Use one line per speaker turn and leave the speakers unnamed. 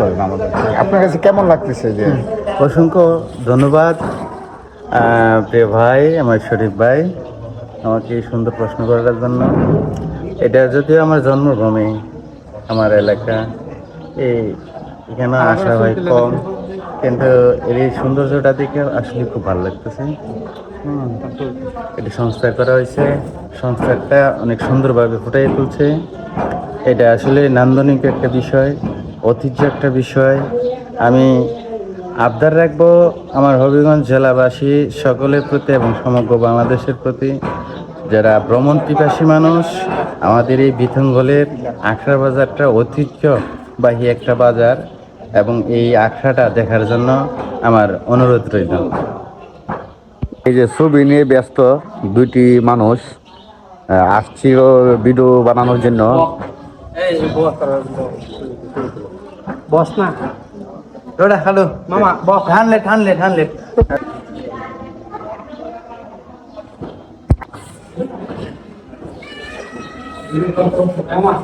করেন আমাদের। আপনার কাছে কেমন লাগতেছে যে
অসংখ্য ধন্যবাদ। প্রিয় ভাই আমার শরীফ ভাই আমাকে সুন্দর প্রশ্ন করার জন্য। এটা যদিও আমার জন্মভূমি আমার এলাকা এই এখানে আসা হয় কম কিন্তু এর এই সৌন্দর্যটা দেখে আসলে খুব ভালো লাগতেছে। এটি সংস্কার করা হয়েছে। সংস্কারটা অনেক সুন্দরভাবে ফুটিয়ে তুলছে। এটা আসলে নান্দনিক একটা বিষয়। ঐতিহ্য একটা বিষয়। আমি আবদার রাখব আমার হবিগঞ্জ জেলাবাসী সকলের প্রতি এবং সমগ্র বাংলাদেশের প্রতি। যারা ভ্রমণ পিপাসী মানুষ আমাদের এই বিথঙ্গলের আখড়া বাজারটা ঐতিহ্যবাহী একটা বাজার এবং এই আখড়াটা দেখার জন্য আমার অনুরোধ রইল।
এই যে ছবি নিয়ে ব্যস্ত দুইটি মানুষ আহ, আসছিল ভিডিও বানানোর জন্য।
બોસના ડોડા
હાલો મામા
બો ખાન
લેટ ખાન લેટ
ખાન લેટ મામા